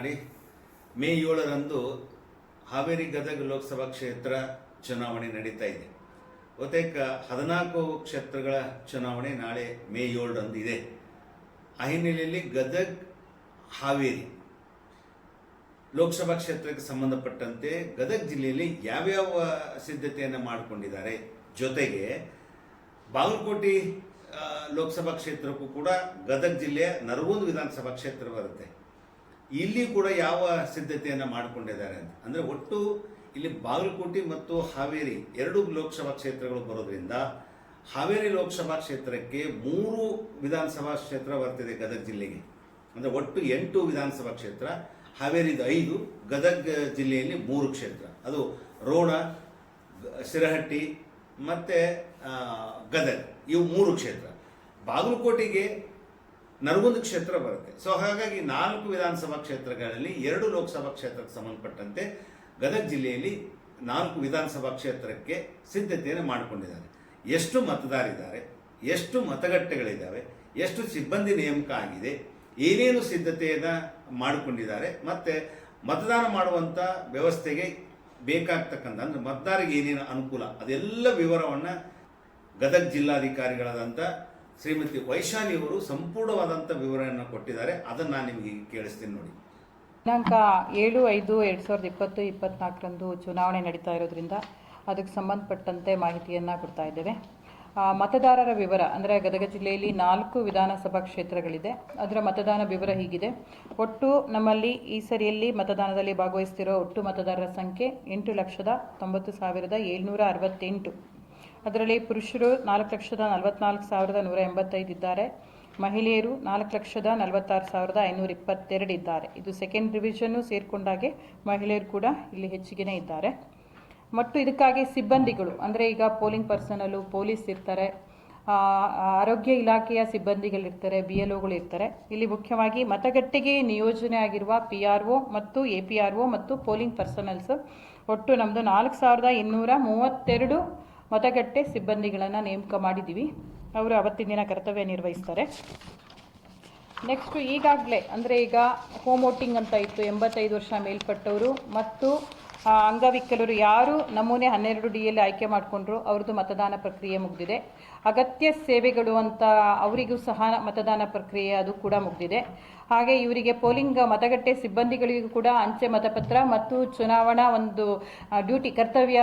ಮಾತನಾಡಿ ಮೇ ಏಳರಂದು ಹಾವೇರಿ ಗದಗ ಲೋಕಸಭಾ ಕ್ಷೇತ್ರ ಚುನಾವಣೆ ನಡೀತಾ ಇದೆ. ಬಹುತೇಕ ಹದಿನಾಲ್ಕು ಕ್ಷೇತ್ರಗಳ ಚುನಾವಣೆ ನಾಳೆ ಮೇ ಏಳರಂದು ಇದೆ ಆ ಹಿನ್ನೆಲೆಯಲ್ಲಿ ಗದಗ, ಹಾವೇರಿ ಲೋಕಸಭಾ ಕ್ಷೇತ್ರಕ್ಕೆ ಸಂಬಂಧಪಟ್ಟಂತೆ ಗದಗ ಜಿಲ್ಲೆಯಲ್ಲಿ ಯಾವ್ಯಾವ ಸಿದ್ಧತೆಯನ್ನು ಮಾಡಿಕೊಂಡಿದ್ದಾರೆ? ಜೊತೆಗೆ ಬಾಗಲಕೋಟೆ ಲೋಕಸಭಾ ಕ್ಷೇತ್ರಕ್ಕೂ ಕೂಡ ಗದಗ ಜಿಲ್ಲೆಯ ನರಗುಂದ ವಿಧಾನಸಭಾ ಕ್ಷೇತ್ರ ಬರುತ್ತೆ. ಇಲ್ಲಿ ಕೂಡ ಯಾವ ಸಿದ್ಧತೆಯನ್ನು ಮಾಡಿಕೊಂಡಿದ್ದಾರೆ ಅಂತ. ಅಂದರೆ ಒಟ್ಟು ಇಲ್ಲಿ ಬಾಗಲಕೋಟೆ ಮತ್ತು ಹಾವೇರಿ ಎರಡು ಲೋಕಸಭಾ ಕ್ಷೇತ್ರಗಳು ಬರೋದ್ರಿಂದ ಹಾವೇರಿ ಲೋಕಸಭಾ ಕ್ಷೇತ್ರಕ್ಕೆ ಮೂರು ವಿಧಾನಸಭಾ ಕ್ಷೇತ್ರ ಬರ್ತಿದೆ ಗದಗ ಜಿಲ್ಲೆಗೆ. ಅಂದರೆ ಒಟ್ಟು ಎಂಟು ವಿಧಾನಸಭಾ ಕ್ಷೇತ್ರ, ಹಾವೇರಿದು ಐದು, ಗದಗ ಜಿಲ್ಲೆಯಲ್ಲಿ ಮೂರು ಕ್ಷೇತ್ರ. ಅದು ರೋಣ ಶಿರಹಟ್ಟಿ ಮತ್ತು ಗದಗ. ಇವು ಮೂರು ಕ್ಷೇತ್ರ. ಬಾಗಲಕೋಟೆಗೆ ನರಗುಂದ ಕ್ಷೇತ್ರ ಬರುತ್ತೆ. ಸೊ ಹಾಗಾಗಿ ನಾಲ್ಕು ವಿಧಾನಸಭಾ ಕ್ಷೇತ್ರಗಳಲ್ಲಿ ಎರಡು ಲೋಕಸಭಾ ಕ್ಷೇತ್ರಕ್ಕೆ ಸಂಬಂಧಪಟ್ಟಂತೆ ಗದಗ ಜಿಲ್ಲೆಯಲ್ಲಿ ನಾಲ್ಕು ವಿಧಾನಸಭಾ ಕ್ಷೇತ್ರಕ್ಕೆ ಸಿದ್ಧತೆಯನ್ನು ಮಾಡಿಕೊಂಡಿದ್ದಾರೆ. ಎಷ್ಟು ಮತದಾರಿದ್ದಾರೆ, ಎಷ್ಟು ಮತಗಟ್ಟೆಗಳಿದ್ದಾವೆ, ಎಷ್ಟು ಸಿಬ್ಬಂದಿ ನೇಮಕ ಆಗಿದೆ, ಏನೇನು ಸಿದ್ಧತೆಯನ್ನು ಮಾಡಿಕೊಂಡಿದ್ದಾರೆ, ಮತ್ತು ಮತದಾನ ಮಾಡುವಂಥ ವ್ಯವಸ್ಥೆಗೆ ಬೇಕಾಗ್ತಕ್ಕಂಥ ಅಂದರೆ ಮತದಾರರಿಗೆ ಏನೇನು ಅನುಕೂಲ ಅದೆಲ್ಲ ವಿವರವನ್ನು ಗದಗ ಜಿಲ್ಲಾಧಿಕಾರಿಗಳಾದಂಥ ಶ್ರೀಮತಿ ವೈಶಾಲಿ ಅವರು ಸಂಪೂರ್ಣವಾದಂಥ ವಿವರಣೆಯನ್ನು ಕೊಟ್ಟಿದ್ದಾರೆ. ಅದನ್ನು ನಾನು ನಿಮಗೆ ಕೇಳಿಸ್ತೀನಿ ನೋಡಿ. ದಿನಾಂಕ ಏಳು ಐದು ಎರಡು ಸಾವಿರದ ಇಪ್ಪತ್ತು ಇಪ್ಪತ್ನಾಲ್ಕರಂದು ಚುನಾವಣೆ ನಡೀತಾ ಇರೋದ್ರಿಂದ ಅದಕ್ಕೆ ಸಂಬಂಧಪಟ್ಟಂತೆ ಮಾಹಿತಿಯನ್ನು ಕೊಡ್ತಾ ಇದ್ದೇವೆ. ಮತದಾರರ ವಿವರ, ಅಂದರೆ ಗದಗ ಜಿಲ್ಲೆಯಲ್ಲಿ ನಾಲ್ಕು ವಿಧಾನಸಭಾ ಕ್ಷೇತ್ರಗಳಿದೆ. ಅದರ ಮತದಾನ ವಿವರ ಹೀಗಿದೆ. ಒಟ್ಟು ನಮ್ಮಲ್ಲಿ ಈ ಸರಿಯಲ್ಲಿ ಮತದಾನದಲ್ಲಿ ಭಾಗವಹಿಸ್ತಿರೋ ಒಟ್ಟು ಮತದಾರರ ಸಂಖ್ಯೆ ಎಂಟು ಲಕ್ಷದ ತೊಂಬತ್ತು ಸಾವಿರದ ಏಳ್ನೂರ ಅರವತ್ತೆಂಟು. ಅದರಲ್ಲಿ ಪುರುಷರು ನಾಲ್ಕು ಲಕ್ಷದ ನಲವತ್ನಾಲ್ಕು ಸಾವಿರದ ನೂರ ಎಂಬತ್ತೈದು ಇದ್ದಾರೆ. ಮಹಿಳೆಯರು ನಾಲ್ಕು ಲಕ್ಷದ ನಲವತ್ತಾರು ಸಾವಿರದ ಐನೂರ ಇಪ್ಪತ್ತೆರಡು ಇದ್ದಾರೆ. ಇದು ಸೆಕೆಂಡ್ ಡಿವಿಷನ್ನು ಸೇರಿಕೊಂಡಾಗೆ ಮಹಿಳೆಯರು ಕೂಡ ಇಲ್ಲಿ ಹೆಚ್ಚಿಗೆನೇ ಇದ್ದಾರೆ. ಮತ್ತು ಇದಕ್ಕಾಗಿ ಸಿಬ್ಬಂದಿಗಳು, ಅಂದರೆ ಈಗ ಪೋಲಿಂಗ್ ಪರ್ಸನಲ್ಲು ಪೊಲೀಸ್ ಇರ್ತಾರೆ ಆರೋಗ್ಯ ಇಲಾಖೆಯ ಸಿಬ್ಬಂದಿಗಳಿರ್ತಾರೆ ಬಿ ಎಲ್ ಒಗಳು ಇರ್ತಾರೆ. ಇಲ್ಲಿ ಮುಖ್ಯವಾಗಿ ಮತಗಟ್ಟೆಗೆ ನಿಯೋಜನೆ ಆಗಿರುವ ಪಿ ಆರ್ ಒ ಮತ್ತು ಎ ಪಿ ಆರ್ ಒ ಮತ್ತು ಪೋಲಿಂಗ್ ಪರ್ಸನಲ್ಸ್ ಒಟ್ಟು ನಮ್ಮದು ನಾಲ್ಕು ಸಾವಿರದ ಇನ್ನೂರ ಮೂವತ್ತೆರಡು ಮತಗಟ್ಟೆ ಸಿಬ್ಬಂದಿಗಳನ್ನು ನೇಮಕ ಮಾಡಿದ್ದೀವಿ. ಅವರು ಅವತ್ತಿನ ದಿನ ಕರ್ತವ್ಯ ನಿರ್ವಹಿಸ್ತಾರೆ. ನೆಕ್ಸ್ಟ್ ಈಗಾಗಲೇ, ಅಂದರೆ ಈಗ ಹೋಮ್ ವೋಟಿಂಗ್ ಅಂತ ಇತ್ತು, ಎಂಬತ್ತೈದು ವರ್ಷ ಮೇಲ್ಪಟ್ಟವರು ಮತ್ತು ಅಂಗವಿಕಲರು ಯಾರು ನಮೂನೆ ಹನ್ನೆರಡು ಡಿ ಎಲ್ಲಿ ಆಯ್ಕೆ ಮಾಡಿಕೊಂಡ್ರು, ಅವ್ರದ್ದು ಮತದಾನ ಪ್ರಕ್ರಿಯೆ ಮುಗಿದಿದೆ. ಅಗತ್ಯ ಸೇವೆಗಳು ಅಂತ ಅವರಿಗೂ ಸಹ ಮತದಾನ ಪ್ರಕ್ರಿಯೆ ಅದು ಕೂಡ ಮುಗಿದಿದೆ. ಹಾಗೆ ಇವರಿಗೆ ಪೋಲಿಂಗ್ ಮತಗಟ್ಟೆ ಸಿಬ್ಬಂದಿಗಳಿಗೂ ಕೂಡ ಅಂಚೆ ಮತಪತ್ರ ಮತ್ತು ಚುನಾವಣಾ ಒಂದು ಡ್ಯೂಟಿ ಕರ್ತವ್ಯ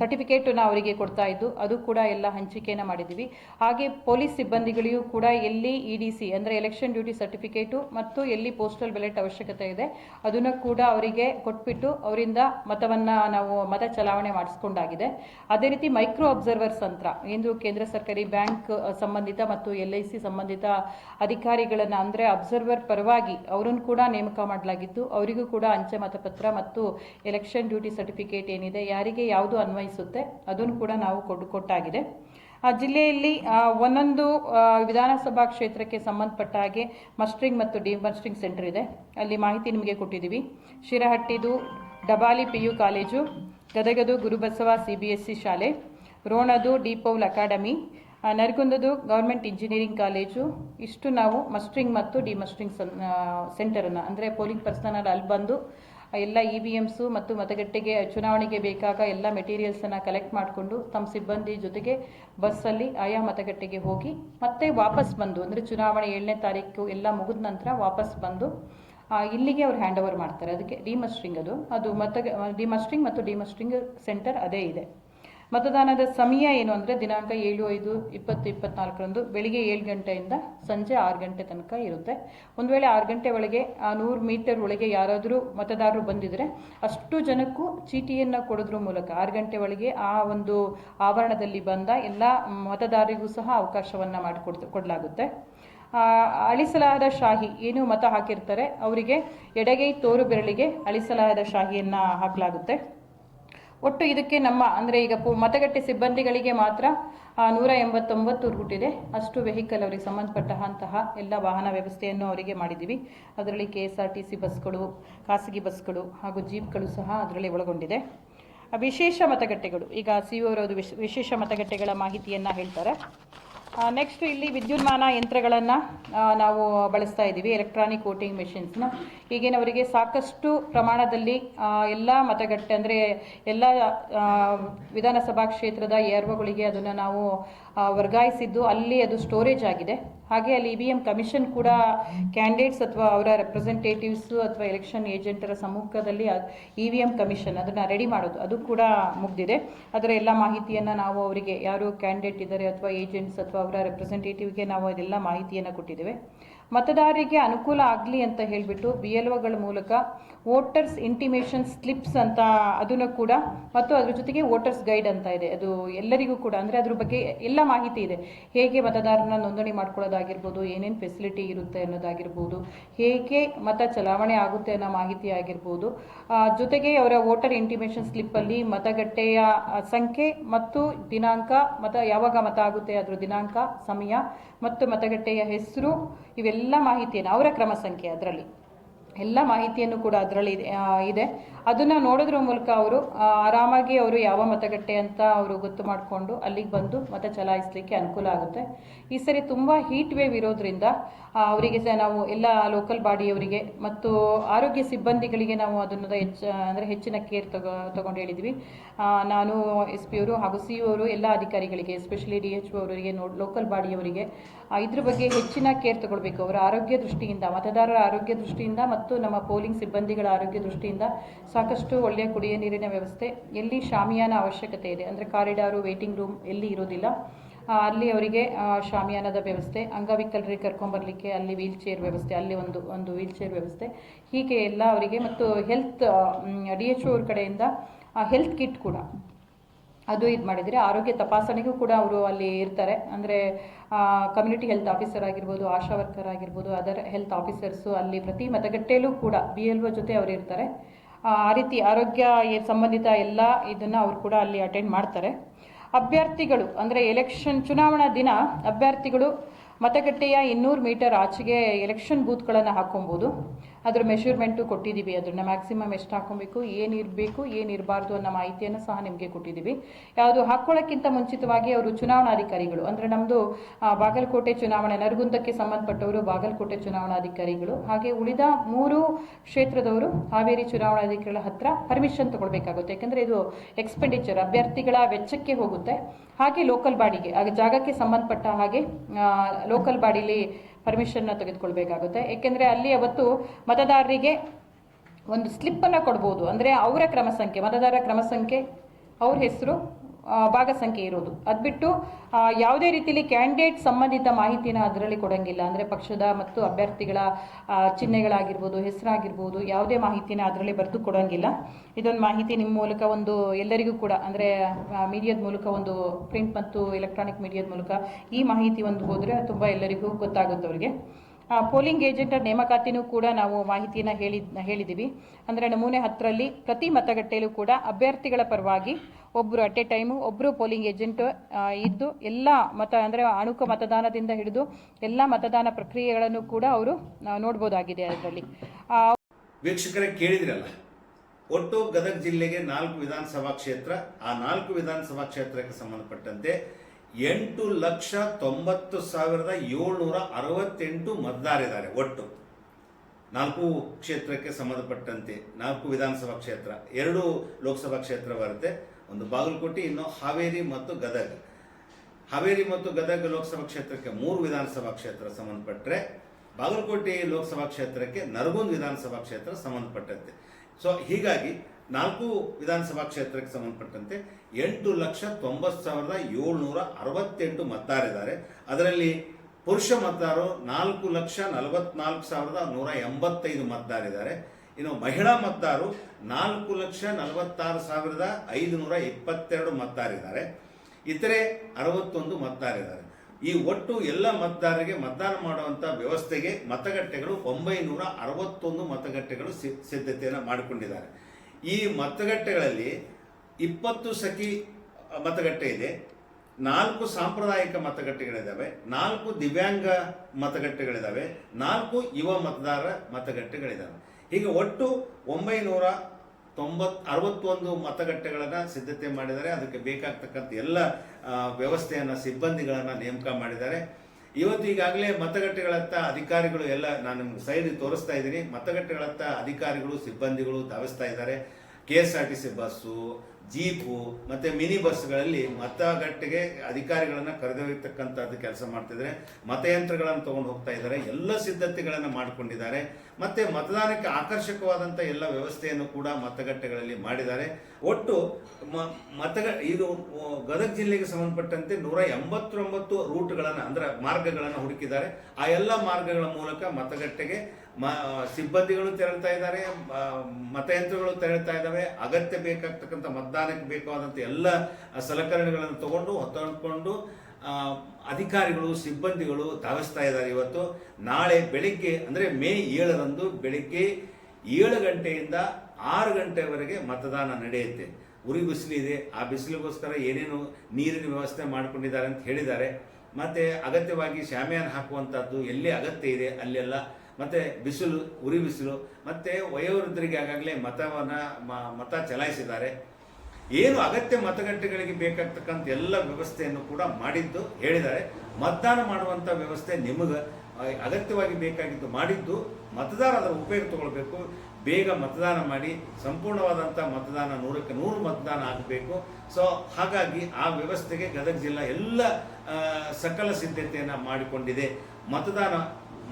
ಸರ್ಟಿಫಿಕೇಟನ್ನು ಅವರಿಗೆ ಕೊಡ್ತಾ ಇದ್ದು ಅದು ಕೂಡ ಎಲ್ಲ ಹಂಚಿಕೆಯನ್ನು ಮಾಡಿದ್ದೀವಿ. ಹಾಗೆ ಪೊಲೀಸ್ ಸಿಬ್ಬಂದಿಗಳಿಗೂ ಕೂಡ ಎಲ್ಲಿ ಇ ಡಿ ಸಿ ಅಂದರೆ ಎಲೆಕ್ಷನ್ ಡ್ಯೂಟಿ ಸರ್ಟಿಫಿಕೇಟು ಮತ್ತು ಎಲ್ಲಿ ಪೋಸ್ಟಲ್ ಬ್ಯಾಲೆಟ್ ಅವಶ್ಯಕತೆ ಇದೆ ಅದನ್ನು ಕೂಡ ಅವರಿಗೆ ಕೊಟ್ಬಿಟ್ಟು ಅವರಿಂದ ಮತವನ್ನು ನಾವು ಮತ ಚಲಾವಣೆ ಮಾಡಿಸ್ಕೊಂಡಾಗಿದೆ. ಅದೇ ರೀತಿ ಮೈಕ್ರೋ ಅಬ್ಸರ್ವರ್ಸ್ ಅಂತ ಎಂದು ಕೇಂದ್ರ ಸರ್ಕಾರಿ ಬ್ಯಾಂಕ್ ಸಂಬಂಧಿತ ಮತ್ತು ಎಲ್ ಐ ಸಿ ಸಂಬಂಧಿತ ಅಧಿಕಾರಿಗಳನ್ನು ಅಂದರೆ ಅಬ್ಸರ್ವರ್ ಪರವಾಗಿ ಅವರನ್ನು ಕೂಡ ನೇಮಕ ಮಾಡಲಾಗಿತ್ತು. ಅವರಿಗೂ ಕೂಡ ಅಂಚೆ ಮತಪತ್ರ ಮತ್ತು ಎಲೆಕ್ಷನ್ ಡ್ಯೂಟಿ ಸರ್ಟಿಫಿಕೇಟ್ ಏನಿದೆ, ಯಾರಿಗೆ ಯಾವುದು ಅನ್ವಯಿಸುತ್ತೆ, ಅದನ್ನು ಕೂಡ ನಾವು ಕೊಟ್ಟು ಕೊಟ್ಟಾಗಿದೆ. ಆ ಜಿಲ್ಲೆಯಲ್ಲಿ ಒಂದೊಂದು ವಿಧಾನಸಭಾ ಕ್ಷೇತ್ರಕ್ಕೆ ಸಂಬಂಧಪಟ್ಟ ಹಾಗೆ ಮಸ್ಟ್ರಿಂಗ್ ಮತ್ತು ಡಿ ಮಸ್ಟ್ರಿಂಗ್ ಸೆಂಟರ್ ಇದೆ. ಅಲ್ಲಿ ಮಾಹಿತಿ ನಿಮಗೆ ಕೊಟ್ಟಿದ್ದೀವಿ. ಶಿರಹಟ್ಟಿದು Dabali P U college, ಗದಗದು Gurubasava C B S C ಶಾಲೆ, ರೋಣದು ಡಿಪೌಲ್ ಅಕಾಡೆಮಿ ನರಗುಂದದು ಗೌರ್ಮೆಂಟ್ ಇಂಜಿನಿಯರಿಂಗ್ ಕಾಲೇಜು ಇಷ್ಟು ನಾವು ಮಸ್ಟ್ರಿಂಗ್ ಮತ್ತು ಡಿಮಸ್ಟ್ರಿಂಗ್ ಸೆಂಟರನ್ನು ಅಂದರೆ ಪೋಲಿಂಗ್ ಪರ್ಸನಲ್ ಅಲ್ಲಿ ಬಂದು ಎಲ್ಲ ಇ ವಿ ಎಮ್ಸು ಮತ್ತು ಮತಗಟ್ಟೆಗೆ ಚುನಾವಣೆಗೆ ಬೇಕಾಗ ಎಲ್ಲ ಮೆಟೀರಿಯಲ್ಸನ್ನು ಕಲೆಕ್ಟ್ ಮಾಡಿಕೊಂಡು ತಮ್ಮ ಸಿಬ್ಬಂದಿ ಜೊತೆಗೆ ಬಸ್ಸಲ್ಲಿ ಆಯಾ ಮತಗಟ್ಟೆಗೆ ಹೋಗಿ, ಮತ್ತೆ ವಾಪಸ್ ಬಂದು, ಅಂದರೆ ಚುನಾವಣೆ ಏಳನೇ ತಾರೀಕು ಎಲ್ಲ ಮುಗಿದ ನಂತರ ವಾಪಸ್ ಬಂದು ಇಲ್ಲಿಗೆ ಅವ್ರು ಹ್ಯಾಂಡ್ ಓವರ್ ಮಾಡ್ತಾರೆ. ಅದಕ್ಕೆ ಡಿಮಸ್ಟ್ರಿಂಗ್ ಅದು. ಅದು ಮತ ಡಿಮಸ್ಟ್ರಿಂಗ್ ಮತ್ತು ಡಿಮಸ್ಟ್ರಿಂಗ್ ಸೆಂಟರ್ ಅದೇ ಇದೆ. ಮತದಾನದ ಸಮಯ ಏನು ಅಂದರೆ ದಿನಾಂಕ ಏಳು ಐದು ಇಪ್ಪತ್ತು ಇಪ್ಪತ್ನಾಲ್ಕರಂದು ಬೆಳಿಗ್ಗೆ ಏಳು ಗಂಟೆಯಿಂದ ಸಂಜೆ ಆರು ಗಂಟೆ ತನಕ ಇರುತ್ತೆ. ಒಂದು ವೇಳೆ ಆರು ಗಂಟೆ ಒಳಗೆ, ಆ ನೂರು ಮೀಟರ್ ಒಳಗೆ ಯಾರಾದರೂ ಮತದಾರರು ಬಂದಿದ್ರೆ ಅಷ್ಟು ಜನಕ್ಕೂ ಚೀಟಿಯನ್ನು ಕೊಡೋದ್ರ ಮೂಲಕ ಆರು ಗಂಟೆ ಒಳಗೆ ಆ ಒಂದು ಆವರಣದಲ್ಲಿ ಬಂದ ಎಲ್ಲ ಮತದಾರರಿಗೂ ಸಹ ಅವಕಾಶವನ್ನು ಮಾಡಿಕೊಡ್ ಕೊಡಲಾಗುತ್ತೆ. ಅಳಿಸಲಾದ ಶಾಹಿ ಏನು ಮತ ಹಾಕಿರ್ತಾರೆ, ಅವರಿಗೆ ಎಡಗೈ ತೋರು ಬೆರಳಿಗೆ ಅಳಿಸಲಾದ ಶಾಹಿಯನ್ನು ಹಾಕಲಾಗುತ್ತೆ. ಒಟ್ಟು ಇದಕ್ಕೆ ನಮ್ಮ, ಅಂದರೆ ಈಗ ಪು, ಮತಗಟ್ಟೆ ಸಿಬ್ಬಂದಿಗಳಿಗೆ ಮಾತ್ರ ನೂರ ಎಂಬತ್ತೊಂಬತ್ತು ರೂಟ್ ಇದೆ ಅಷ್ಟು ವೆಹಿಕಲ್ ಅವರಿಗೆ ಸಂಬಂಧಪಟ್ಟಂತಹ ಎಲ್ಲ ವಾಹನ ವ್ಯವಸ್ಥೆಯನ್ನು ಅವರಿಗೆ ಮಾಡಿದ್ದೀವಿ. ಅದರಲ್ಲಿ K S R T C ಬಸ್ಗಳು, ಖಾಸಗಿ ಬಸ್ಗಳು ಹಾಗೂ ಜೀಪ್ಗಳು ಸಹ ಅದರಲ್ಲಿ ಒಳಗೊಂಡಿದೆ. ವಿಶೇಷ ಮತಗಟ್ಟೆಗಳು, ಈಗ ಸಿ ಅವರದು ವಿಶೇಷ ಮತಗಟ್ಟೆಗಳ ಮಾಹಿತಿಯನ್ನು ಹೇಳ್ತಾರೆ. ನೆಕ್ಸ್ಟ್ ಇಲ್ಲಿ ವಿದ್ಯುನ್ಮಾನ ಯಂತ್ರಗಳನ್ನು ನಾವು ಬಳಸ್ತಾ ಇದ್ದೀವಿ ಎಲೆಕ್ಟ್ರಾನಿಕ್ ವೋಟಿಂಗ್ ಮೆಷಿನ್ಸ್ನ ಈಗಿನವರಿಗೆ ಸಾಕಷ್ಟು ಪ್ರಮಾಣದಲ್ಲಿ ಎಲ್ಲ ಮತಗಟ್ಟೆ ಅಂದರೆ ಎಲ್ಲ ವಿಧಾನಸಭಾ ಕ್ಷೇತ್ರದ ಏರ್ವಗಳಿಗೆ ಅದನ್ನು ನಾವು ವರ್ಗಾಯಿಸಿದ್ದು, ಅಲ್ಲಿ ಅದು ಸ್ಟೋರೇಜ್ ಆಗಿದೆ. ಹಾಗೆ ಅಲ್ಲಿ ಇ ವಿ ಎಂ ಕಮಿಷನ್ ಕೂಡ ಕ್ಯಾಂಡಿಡೇಟ್ಸ್ ಅಥವಾ ಅವರ ರೆಪ್ರೆಸೆಂಟೇಟಿವ್ಸು ಅಥವಾ ಎಲೆಕ್ಷನ್ ಏಜೆಂಟರ ಸಮ್ಮುಖದಲ್ಲಿ ಇ ವಿ ಎಂ ಕಮಿಷನ್ ಅದನ್ನು ರೆಡಿ ಮಾಡೋದು. ಅದು ಕೂಡ ಮುಗ್ದಿದೆ. ಅದರ ಎಲ್ಲ ಮಾಹಿತಿಯನ್ನು ನಾವು ಅವರಿಗೆ ಯಾರು ಕ್ಯಾಂಡಿಡೇಟ್ ಇದ್ದಾರೆ ಅಥವಾ ಏಜೆಂಟ್ಸ್ ಅಥವಾ ಅವರ ರೆಪ್ರೆಸೆಂಟೇಟಿವ್ಗೆ ನಾವು ಅದೆಲ್ಲ ಮಾಹಿತಿಯನ್ನು ಕೊಟ್ಟಿದ್ದೇವೆ. ಮತದಾರರಿಗೆ ಅನುಕೂಲ ಆಗಲಿ ಅಂತ ಹೇಳಿಬಿಟ್ಟು ಬಿ ಎಲ್ ಒಗಳ ಮೂಲಕ ವೋಟರ್ಸ್ ಇಂಟಿಮೇಷನ್ ಸ್ಲಿಪ್ಸ್ ಅಂತ ಅದನ್ನು ಕೂಡ ಮತ್ತು ಅದ್ರ ಜೊತೆಗೆ ವೋಟರ್ಸ್ ಗೈಡ್ ಅಂತ ಇದೆ. ಅದು ಎಲ್ಲರಿಗೂ ಕೂಡ, ಅಂದರೆ ಅದ್ರ ಬಗ್ಗೆ ಎಲ್ಲ ಮಾಹಿತಿ ಇದೆ. ಹೇಗೆ ಮತದಾರನ ನೋಂದಣಿ ಮಾಡ್ಕೊಳ್ಳೋದಾಗಿರ್ಬೋದು, ಏನೇನು ಫೆಸಿಲಿಟಿ ಇರುತ್ತೆ ಅನ್ನೋದಾಗಿರ್ಬೋದು, ಹೇಗೆ ಮತ ಚಲಾವಣೆ ಆಗುತ್ತೆ ಅನ್ನೋ ಮಾಹಿತಿ ಆಗಿರ್ಬೋದು. ಜೊತೆಗೆ ಅವರ ವೋಟರ್ ಇಂಟಿಮೇಷನ್ ಸ್ಲಿಪ್ಪಲ್ಲಿ ಮತಗಟ್ಟೆಯ ಸಂಖ್ಯೆ ಮತ್ತು ದಿನಾಂಕ, ಮತ ಯಾವಾಗ ಮತ ಆಗುತ್ತೆ ಅದರ ದಿನಾಂಕ, ಸಮಯ ಮತ್ತು ಮತಗಟ್ಟೆಯ ಹೆಸರು, ಇವೆಲ್ಲ ಮಾಹಿತಿಯನ್ನು ಅವರ ಕ್ರಮ ಸಂಖ್ಯೆ ಅದರಲ್ಲಿ. ಎಲ್ಲ ಮಾಹಿತಿಯನ್ನು ಕೂಡ ಅದರಲ್ಲಿ ಇದೆ ಅದನ್ನು ನೋಡೋದ್ರ ಮೂಲಕ ಅವರು ಆರಾಮಾಗಿ ಅವರು ಯಾವ ಮತಗಟ್ಟೆ ಅಂತ ಅವರು ಗೊತ್ತು ಮಾಡಿಕೊಂಡು ಅಲ್ಲಿಗೆ ಬಂದು ಮತ ಚಲಾಯಿಸಲಿಕ್ಕೆ ಅನುಕೂಲ ಆಗುತ್ತೆ. ಈ ಸರಿ ತುಂಬ ಹೀಟ್ ವೇವ್ ಇರೋದ್ರಿಂದ ಅವರಿಗೆ ಸಹ ನಾವು ಎಲ್ಲ ಲೋಕಲ್ ಬಾಡಿಯವರಿಗೆ ಮತ್ತು ಆರೋಗ್ಯ ಸಿಬ್ಬಂದಿಗಳಿಗೆ ನಾವು ಅದನ್ನು ಹೆಚ್ಚು, ಅಂದರೆ ಹೆಚ್ಚಿನ ಕೇರ್ ತಗೋ, ತಗೊಂಡು ಹೇಳಿದ್ವಿ. ನಾನು ಎಸ್ ಪಿ ಅವರು ಹಾಗೂ ಸಿ ಅವರು ಎಲ್ಲ ಅಧಿಕಾರಿಗಳಿಗೆ ಎಸ್ಪೆಷಲಿ ಡಿ ಎಚ್ ಅವರಿಗೆ, ನೋ ಲೋಕಲ್ ಬಾಡಿಯವರಿಗೆ ಇದ್ರ ಬಗ್ಗೆ ಹೆಚ್ಚಿನ ಕೇರ್ ತಗೊಳ್ಬೇಕು. ಅವರ ಆರೋಗ್ಯ ದೃಷ್ಟಿಯಿಂದ, ಮತದಾರರ ಆರೋಗ್ಯ ದೃಷ್ಟಿಯಿಂದ ಮತ್ತು ನಮ್ಮ ಪೋಲಿಂಗ್ ಸಿಬ್ಬಂದಿಗಳ ಆರೋಗ್ಯ ದೃಷ್ಟಿಯಿಂದ ಸಾಕಷ್ಟು ಒಳ್ಳೆಯ ಕುಡಿಯ ನೀರಿನ ವ್ಯವಸ್ಥೆ ಎಲ್ಲಿ ಶಾಮಿಯಾನ ಅವಶ್ಯಕತೆ ಇದೆ? ಅಂದರೆ ಕಾರಿಡಾರು ವೇಟಿಂಗ್ ರೂಮ್ ಎಲ್ಲಿ ಇರೋದಿಲ್ಲ. ಅಲ್ಲಿ ಅವರಿಗೆ ಶಾಮಿಯಾನದ ವ್ಯವಸ್ಥೆ, ಅಂಗವಿಕಲರಿಗೆ ಕರ್ಕೊಂಬರ್ಲಿಕ್ಕೆ ಅಲ್ಲಿ ವೀಲ್ ಚೇರ್ ವ್ಯವಸ್ಥೆ, ಅಲ್ಲಿ ಒಂದು ಒಂದು ವೀಲ್ ಚೇರ್ ವ್ಯವಸ್ಥೆ. ಹೀಗೆ ಎಲ್ಲ ಅವರಿಗೆ ಮತ್ತು ಹೆಲ್ತ್ ಡಿ ಎಚ್ ಅವ್ರ ಕಡೆಯಿಂದ ಹೆಲ್ತ್ ಕಿಟ್ ಕೂಡ. ಅದು ಇದು ಮಾಡಿದರೆ ಆರೋಗ್ಯ ತಪಾಸಣೆಗೂ ಕೂಡ ಅವರು ಅಲ್ಲಿ ಇರ್ತಾರೆ. ಅಂದರೆ ಕಮ್ಯುನಿಟಿ ಹೆಲ್ತ್ ಆಫೀಸರ್ ಆಗಿರ್ಬೋದು, ಆಶಾ ವರ್ಕರ್ ಆಗಿರ್ಬೋದು ಅದರ್ ಹೆಲ್ತ್ ಆಫೀಸರ್ಸು ಅಲ್ಲಿ ಪ್ರತಿ ಮತಗಟ್ಟೆಯಲ್ಲೂ ಕೂಡ ಬಿ ಎಲ್ ಒ ಜೊತೆ ಅವರು ಇರ್ತಾರೆ. ಆ ರೀತಿ ಆರೋಗ್ಯ ಸಂಬಂಧಿತ ಎಲ್ಲ ಇದನ್ನು ಅವರು ಕೂಡ ಅಲ್ಲಿ ಅಟೆಂಡ್ ಮಾಡ್ತಾರೆ. ಅಭ್ಯರ್ಥಿಗಳು, ಅಂದರೆ ಎಲೆಕ್ಷನ್ ಚುನಾವಣಾ ದಿನ ಅಭ್ಯರ್ಥಿಗಳು ಮತಗಟ್ಟೆಯ ಇನ್ನೂರು ಮೀಟರ್ ಆಚೆಗೆ ಎಲೆಕ್ಷನ್ ಬೂತ್ಗಳನ್ನು ಹಾಕೊಬೋದು. ಅದ್ರ ಮೆಷರ್ಮೆಂಟು ಕೊಟ್ಟಿದ್ದೀವಿ. ಅದನ್ನು ಮ್ಯಾಕ್ಸಿಮಮ್ ಎಷ್ಟು ಹಾಕೊಬೇಕು, ಏನು ಇರಬಾರ್ದು ಅನ್ನೋ ಮಾಹಿತಿಯನ್ನು ಸಹ ನಿಮಗೆ ಕೊಟ್ಟಿದ್ದೀವಿ. ಯಾವುದು ಹಾಕ್ಕೊಳ್ಳೋಕ್ಕಿಂತ ಮುಂಚಿತವಾಗಿ ಅವರು ಚುನಾವಣಾಧಿಕಾರಿಗಳು, ಅಂದರೆ ನಮ್ಮದು ಬಾಗಲಕೋಟೆ ಚುನಾವಣೆ, ನರಗುಂದಕ್ಕೆ ಸಂಬಂಧಪಟ್ಟವರು ಬಾಗಲಕೋಟೆ ಚುನಾವಣಾಧಿಕಾರಿಗಳು, ಹಾಗೆ ಉಳಿದ ಮೂರು ಕ್ಷೇತ್ರದವರು ಹಾವೇರಿ ಚುನಾವಣಾಧಿಕಾರಿಗಳ ಹತ್ರ ಪರ್ಮಿಷನ್ ತಗೊಳ್ಬೇಕಾಗುತ್ತೆ. ಯಾಕಂದರೆ ಇದು ಎಕ್ಸ್ಪೆಂಡಿಚರ್ ಅಭ್ಯರ್ಥಿಗಳ ವೆಚ್ಚಕ್ಕೆ ಹೋಗುತ್ತೆ. ಹಾಗೆ ಲೋಕಲ್ ಬಾಡಿಗೆ, ಆಗ ಜಾಗಕ್ಕೆ ಸಂಬಂಧಪಟ್ಟ ಹಾಗೆ ಲೋಕಲ್ ಬಾಡಿಲಿ ಪರ್ಮಿಷನ್ನ ತೆಗೆದುಕೊಳ್ಬೇಕಾಗುತ್ತೆ. ಏಕೆಂದರೆ ಅಲ್ಲಿ ಅವತ್ತು ಮತದಾರರಿಗೆ ಒಂದು ಸ್ಲಿಪ್ಪನ್ನು ಕೊಡ್ಬೋದು. ಅಂದರೆ ಅವರ ಕ್ರಮ ಸಂಖ್ಯೆ ಮತದಾರರ ಕ್ರಮ ಸಂಖ್ಯೆ ಅವ್ರ ಹೆಸರು ಭಾಗ ಸಂಖ್ಯೆ ಇರೋದು. ಅದು ಬಿಟ್ಟು ಯಾವುದೇ ರೀತಿಯಲ್ಲಿ ಕ್ಯಾಂಡಿಡೇಟ್ ಸಂಬಂಧಿತ ಮಾಹಿತಿನ ಅದರಲ್ಲಿ ಕೊಡೋಂಗಿಲ್ಲ. ಅಂದರೆ ಪಕ್ಷದ ಮತ್ತು ಅಭ್ಯರ್ಥಿಗಳ ಚಿಹ್ನೆಗಳಾಗಿರ್ಬೋದು, ಹೆಸರಾಗಿರ್ಬೋದು, ಯಾವುದೇ ಮಾಹಿತಿನ ಅದರಲ್ಲಿ ಬರೆದು ಕೊಡೋಂಗಿಲ್ಲ. ಇದೊಂದು ಮಾಹಿತಿ ನಿಮ್ಮ ಮೂಲಕ ಒಂದು, ಎಲ್ಲರಿಗೂ ಕೂಡ, ಅಂದರೆ ಮೀಡಿಯಾದ ಮೂಲಕ ಒಂದು ಪ್ರಿಂಟ್ ಮತ್ತು ಎಲೆಕ್ಟ್ರಾನಿಕ್ ಮೀಡಿಯಾದ ಮೂಲಕ ಈ ಮಾಹಿತಿ ಒಂದು ಹೋದರೆ ತುಂಬ ಎಲ್ಲರಿಗೂ ಗೊತ್ತಾಗುತ್ತೆ ಅವರಿಗೆ ಪೋಲಿಂಗ್ ಏಜೆಂಟರ್ ನೇಮಕಾತಿನೂ ಕೂಡ ನಾವು ಮಾಹಿತಿಯನ್ನು ಹೇಳಿ, ಹೇಳಿದ್ದೀವಿ. ಅಂದರೆ ನಮೂನೆ ಹತ್ತರಲ್ಲಿ ಪ್ರತಿ ಮತಗಟ್ಟೆಯಲ್ಲೂ ಕೂಡ ಅಭ್ಯರ್ಥಿಗಳ ಪರವಾಗಿ ಒಬ್ಬರು ಅಟ್ ಎ ಟೈಮು ಒಬ್ಬರು ಪೋಲಿಂಗ್ ಏಜೆಂಟ್ ಇದ್ದು ಎಲ್ಲ ಮತ, ಅಂದರೆ ಅಣುಕ ಮತದಾನದಿಂದ ಹಿಡಿದು ಎಲ್ಲ ಮತದಾನ ಪ್ರಕ್ರಿಯೆಗಳನ್ನು ಕೂಡ ಅವರು ನೋಡ್ಬೋದಾಗಿದೆ ಅದರಲ್ಲಿ. ವೀಕ್ಷಕರೇ ಕೇಳಿದ್ರಲ್ಲ, ಒಟ್ಟು ಗದಗ ಜಿಲ್ಲೆಗೆ ನಾಲ್ಕು ವಿಧಾನಸಭಾ ಕ್ಷೇತ್ರ, ಆ ನಾಲ್ಕು ವಿಧಾನಸಭಾ ಕ್ಷೇತ್ರಕ್ಕೆ ಸಂಬಂಧಪಟ್ಟಂತೆ ಎಂಟು ಲಕ್ಷ ತೊಂಬತ್ತು ಸಾವಿರದ ಏಳ್ನೂರ ಅರವತ್ತೆಂಟು ಮತದಾರಿದ್ದಾರೆ ಒಟ್ಟು. ನಾಲ್ಕು ಕ್ಷೇತ್ರಕ್ಕೆ ಸಂಬಂಧಪಟ್ಟಂತೆ, ನಾಲ್ಕು ವಿಧಾನಸಭಾ ಕ್ಷೇತ್ರ, ಎರಡು ಲೋಕಸಭಾ ಕ್ಷೇತ್ರ ಬರುತ್ತೆ. ಒಂದು ಬಾಗಲಕೋಟೆ, ಇನ್ನು ಹಾವೇರಿ ಮತ್ತು ಗದಗ. ಹಾವೇರಿ ಮತ್ತು ಗದಗ ಲೋಕಸಭಾ ಕ್ಷೇತ್ರಕ್ಕೆ ಮೂರು ವಿಧಾನಸಭಾ ಕ್ಷೇತ್ರ ಸಂಬಂಧಪಟ್ಟರೆ ಬಾಗಲಕೋಟೆ ಲೋಕಸಭಾ ಕ್ಷೇತ್ರಕ್ಕೆ ನರಗುಂದ್ ವಿಧಾನಸಭಾ ಕ್ಷೇತ್ರ ಸಂಬಂಧಪಟ್ಟಂತೆ. ಸೊ ಹೀಗಾಗಿ ನಾಲ್ಕು ವಿಧಾನಸಭಾ ಕ್ಷೇತ್ರಕ್ಕೆ ಸಂಬಂಧಪಟ್ಟಂತೆ ಎಂಟು ಲಕ್ಷ ತೊಂಬತ್ತು ಸಾವಿರದ ಏಳ್ನೂರ ಅರವತ್ತೆಂಟು ಮತದಾರಿದ್ದಾರೆ ಅದರಲ್ಲಿ ಪುರುಷ ಮತದಾರರು ನಾಲ್ಕು ಲಕ್ಷ ನಲವತ್ನಾಲ್ಕು ಸಾವಿರದ ನೂರ ಎಂಬತ್ತೈದು ಮತದಾರಿದ್ದಾರೆ ಇನ್ನು ಮಹಿಳಾ ಮತದಾರರು ನಾಲ್ಕು ಲಕ್ಷ ನಲವತ್ತಾರು ಸಾವಿರದ ಐದುನೂರ ಇಪ್ಪತ್ತೆರಡು ಮತದಾರಿದ್ದಾರೆ ಇತರೆ ಅರವತ್ತೊಂದು ಮತದಾರಿದ್ದಾರೆ ಈ ಒಟ್ಟು ಎಲ್ಲ ಮತದಾರರಿಗೆ ಮತದಾನ ಮಾಡುವಂಥ ವ್ಯವಸ್ಥೆಗೆ ಮತಗಟ್ಟೆಗಳು ಒಂಬೈನೂರ ಅರವತ್ತೊಂದು ಮತಗಟ್ಟೆಗಳು ಸಿದ್ಧತೆಯನ್ನು ಮಾಡಿಕೊಂಡಿದ್ದಾರೆ. ಈ ಮತಗಟ್ಟೆಗಳಲ್ಲಿ ಇಪ್ಪತ್ತು ಸಖಿ ಮತಗಟ್ಟೆ ಇದೆ, ನಾಲ್ಕು ಸಾಂಪ್ರದಾಯಿಕ ಮತಗಟ್ಟೆಗಳಿದ್ದಾವೆ ನಾಲ್ಕು ದಿವ್ಯಾಂಗ ಮತಗಟ್ಟೆಗಳಿದ್ದಾವೆ ನಾಲ್ಕು ಯುವ ಮತದಾರ ಮತಗಟ್ಟೆಗಳಿದ್ದಾವೆ ಹೀಗೆ ಒಟ್ಟು ಒಂಬೈನೂರ ತೊಂಬತ್, ಅರವತ್ತೊಂದು ಮತಗಟ್ಟೆಗಳನ್ನು ಸಿದ್ಧತೆ ಮಾಡಿದ್ದಾರೆ. ಅದಕ್ಕೆ ಬೇಕಾಗ್ತಕ್ಕಂಥ ಎಲ್ಲ ವ್ಯವಸ್ಥೆಯನ್ನು ವ್ಯವಸ್ಥೆಯನ್ನ, ಸಿಬ್ಬಂದಿಗಳನ್ನು ನೇಮಕ ಮಾಡಿದ್ದಾರೆ. ಇವತ್ತು ಈಗಾಗಲೇ ಮತಗಟ್ಟೆಗಳತ್ತ ಅಧಿಕಾರಿಗಳು ಎಲ್ಲ ನಾನು ನಿಮ್ಗೆ ಸೈಡ್ ತೋರಿಸ್ತಾ ಇದ್ದೀನಿ. ಮತಗಟ್ಟೆಗಳತ್ತ ಅಧಿಕಾರಿಗಳು, ಸಿಬ್ಬಂದಿಗಳು ಧಾವಿಸ್ತಾ ಇದ್ದಾರೆ. K S R T C bus jeep ಮತ್ತು ಮಿನಿ ಬಸ್ಗಳಲ್ಲಿ ಮತಗಟ್ಟೆಗೆ ಅಧಿಕಾರಿಗಳನ್ನು ಕರೆದೊಯ್ಯತಕ್ಕಂಥದ್ದು ಕೆಲಸ ಮಾಡ್ತಿದ್ದಾರೆ. ಮತಯಂತ್ರಗಳನ್ನು ತೊಗೊಂಡು ಹೋಗ್ತಾ ಇದ್ದಾರೆ. ಎಲ್ಲ ಸಿದ್ಧತೆಗಳನ್ನು ಮಾಡಿಕೊಂಡಿದ್ದಾರೆ. ಮತ್ತು ಮತದಾನಕ್ಕೆ ಆಕರ್ಷಕವಾದಂಥ ಎಲ್ಲ ವ್ಯವಸ್ಥೆಯನ್ನು ಕೂಡ ಮತಗಟ್ಟೆಗಳಲ್ಲಿ ಮಾಡಿದ್ದಾರೆ. ಒಟ್ಟು ಮತಗ, ಇದು ಗದಗ ಜಿಲ್ಲೆಗೆ ಸಂಬಂಧಪಟ್ಟಂತೆ ನೂರ ಎಂಬತ್ತೊಂಬತ್ತು ರೂಟ್ಗಳನ್ನು, ಅಂದ್ರೆ ಮಾರ್ಗಗಳನ್ನು ಹುಡುಕಿದ್ದಾರೆ. ಆ ಎಲ್ಲ ಮಾರ್ಗಗಳ ಮೂಲಕ ಮತಗಟ್ಟೆಗೆ ಮ ಸಿಬ್ಬಂದಿಗಳು ತೆರಳ್ತಾ ಇದ್ದಾರೆ ಮತಯಂತ್ರಗಳು ತೆರಳ್ತಾ ಇದ್ದಾವೆ. ಅಗತ್ಯ ಬೇಕಾಗ್ತಕ್ಕಂಥ ಮತದಾನಕ್ಕೆ ಬೇಕಾದಂಥ ಎಲ್ಲ ಸಲಕರಣೆಗಳನ್ನು ತಗೊಂಡು, ಹೊತ್ತೊಂಡ್ಕೊಂಡು ಅಧಿಕಾರಿಗಳು, ಸಿಬ್ಬಂದಿಗಳು ಧಾವಿಸ್ತಾ ಇದ್ದಾರೆ ಇವತ್ತು. ನಾಳೆ ಬೆಳಿಗ್ಗೆ, ಅಂದರೆ ಮೇ ಏಳರಂದು ಬೆಳಿಗ್ಗೆ ಏಳು ಗಂಟೆಯಿಂದ ಆರು ಗಂಟೆವರೆಗೆ ಮತದಾನ ನಡೆಯುತ್ತೆ. ಉರಿ ಬಿಸಿಲಿದೆ ಆ ಬಿಸಿಲಿಗೋಸ್ಕರ ಏನೇನು ನೀರಿನ ವ್ಯವಸ್ಥೆ ಮಾಡಿಕೊಂಡಿದ್ದಾರೆ ಅಂತ ಹೇಳಿದ್ದಾರೆ. ಮತ್ತೆ ಅಗತ್ಯವಾಗಿ ಶಾಮಿಯಾನ ಹಾಕುವಂಥದ್ದು ಎಲ್ಲಿ ಅಗತ್ಯ ಇದೆ, ಅಲ್ಲೆಲ್ಲ ಮತ್ತೆ ಬಿಸಿಲು, ಉರಿ ಬಿಸಿಲು, ಮತ್ತೆ ವಯೋವೃದ್ಧರಿಗೆ ಆಗಾಗಲೇ ಮತವನ್ನ ಮತ ಚಲಾಯಿಸಿದ್ದಾರೆ. ಏನು ಅಗತ್ಯ ಮತಗಟ್ಟೆಗಳಿಗೆ ಬೇಕಾಗ್ತಕ್ಕಂಥ ಎಲ್ಲ ವ್ಯವಸ್ಥೆಯನ್ನು ಕೂಡ ಮಾಡಿದ್ದು, ಹೇಳಿದ್ದಾರೆ. ಮತದಾನ ಮಾಡುವಂಥ ವ್ಯವಸ್ಥೆ ನಿಮಗೆ ಅಗತ್ಯವಾಗಿ ಬೇಕಾಗಿದ್ದು ಮಾಡಿದ್ದು ಮತದಾರ ಅದರ ಉಪಯೋಗ ತಗೊಳ್ಬೇಕು. ಬೇಗ ಮತದಾನ ಮಾಡಿ, ಸಂಪೂರ್ಣವಾದಂಥ ಮತದಾನ, ನೂರಕ್ಕೆ ನೂರು ಮತದಾನ ಆಗಬೇಕು. ಸೊ, ಹಾಗಾಗಿ ಆ ವ್ಯವಸ್ಥೆಗೆ ಗದಗ ಜಿಲ್ಲಾ ಎಲ್ಲ ಸಕಲ ಸಿದ್ಧತೆಯನ್ನು ಮಾಡಿಕೊಂಡಿದೆ. ಮತದಾನ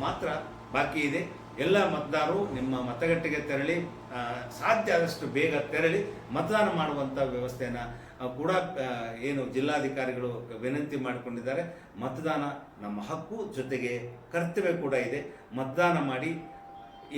ಮಾತ್ರ ಬಾಕಿ ಇದೆ. ಎಲ್ಲ ಮತದಾರರು ನಿಮ್ಮ ಮತಗಟ್ಟೆಗೆ ತೆರಳಿ ಸಾಧ್ಯ ಆದಷ್ಟು ಬೇಗ ತೆರಳಿ ಮತದಾನ ಮಾಡುವಂಥ ವ್ಯವಸ್ಥೆಯನ್ನು ಕೂಡ ಏನು ಜಿಲ್ಲಾಧಿಕಾರಿಗಳು ವಿನಂತಿ ಮಾಡಿಕೊಂಡಿದ್ದಾರೆ. ಮತದಾನ ನಮ್ಮ ಹಕ್ಕು ಜೊತೆಗೆ ಕರ್ತವ್ಯ ಕೂಡ ಇದೆ. ಮತದಾನ ಮಾಡಿ,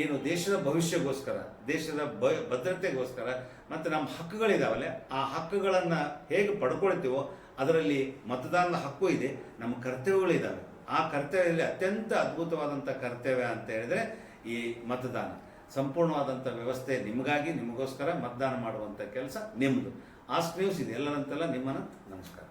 ಏನು ದೇಶದ ಭವಿಷ್ಯಗೋಸ್ಕರ ದೇಶದ ಬ ಭದ್ರತೆಗೋಸ್ಕರ ಮತ್ತು ನಮ್ಮ ಹಕ್ಕುಗಳಿದಾವಲ್ಲ, ಆ ಹಕ್ಕುಗಳನ್ನು ಹೇಗೆ ಪಡ್ಕೊಳ್ತೀವೋ ಅದರಲ್ಲಿ ಮತದಾನದ ಹಕ್ಕು ಇದೆ. ನಮ್ಮ ಕರ್ತವ್ಯಗಳಿದ್ದಾವೆ ಆ ಕರ್ತವ್ಯದಲ್ಲಿ ಅತ್ಯಂತ ಅದ್ಭುತವಾದಂಥ ಕರ್ತವ್ಯ ಅಂತ ಹೇಳಿದ್ರೆ ಈ ಮತದಾನ. ಸಂಪೂರ್ಣವಾದಂಥ ವ್ಯವಸ್ಥೆ ನಿಮಗಾಗಿ, ನಿಮಗೋಸ್ಕರ ಮತದಾನ ಮಾಡುವಂಥ ಕೆಲಸ ನಿಮ್ಮದು ಆಸ್ಟ್ ನ್ಯೂಸ್ ಇದೆ. ಎಲ್ಲರಂತೆಲ್ಲ ನಿಮ್ಮನ್ನು ನಮಸ್ಕಾರ.